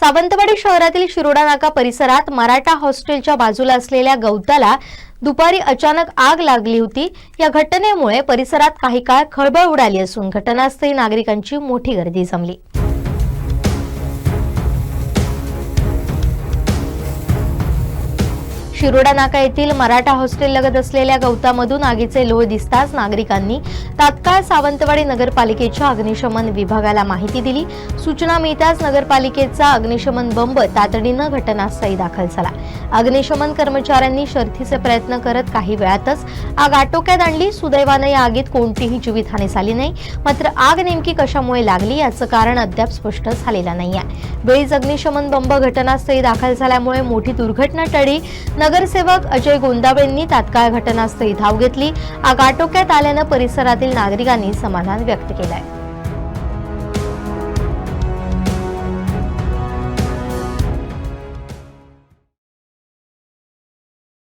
सावंतवाडी शहरातील शिरोडा नाका परिसरात मराठा हॉस्टेलच्या बाजूला असलेल्या गवताला दुपारी अचानक आग लागली होती. या घटनेमुळे परिसरात काही काळ खळबळ उडाली असून घटनास्थळी नागरिकांची मोठी गर्दी जमली. शिरोडा नाका येथील मराठा हॉस्टेल लगत असलेल्या गवतामधून आगीचे लोळ दिसताच नागरिकांनी तात्काळ सावंतवाडी नगरपालिकेच्या अग्निशमन विभागाला माहिती दिली. सूचना मिळताच नगरपालिकेचा अग्निशमन बंब तातडीनं घटनास्थळी दाखल झाला. अग्निशमन कर्मचाऱ्यांनी शर्थीचे प्रयत्न करत काही वेळातच आग आटोक्यात आणली. सुदैवानं या आगीत कोणतीही जीवितहानी झाली नाही. मात्र आग नेमकी कशामुळे लागली याचं कारण अद्याप स्पष्ट झालेलं नाही आहे वेळीच अग्निशमन बंब घटनास्थळी दाखल झाल्यामुळे मोठी दुर्घटना टळी. नगरसेवक अजय गोंदावळेंनी तात्काळ घटनास्थळी धाव घेतली. आग आटोक्यात आल्यानं परिसरातील नागरिकांनी समाधान व्यक्त केलंय.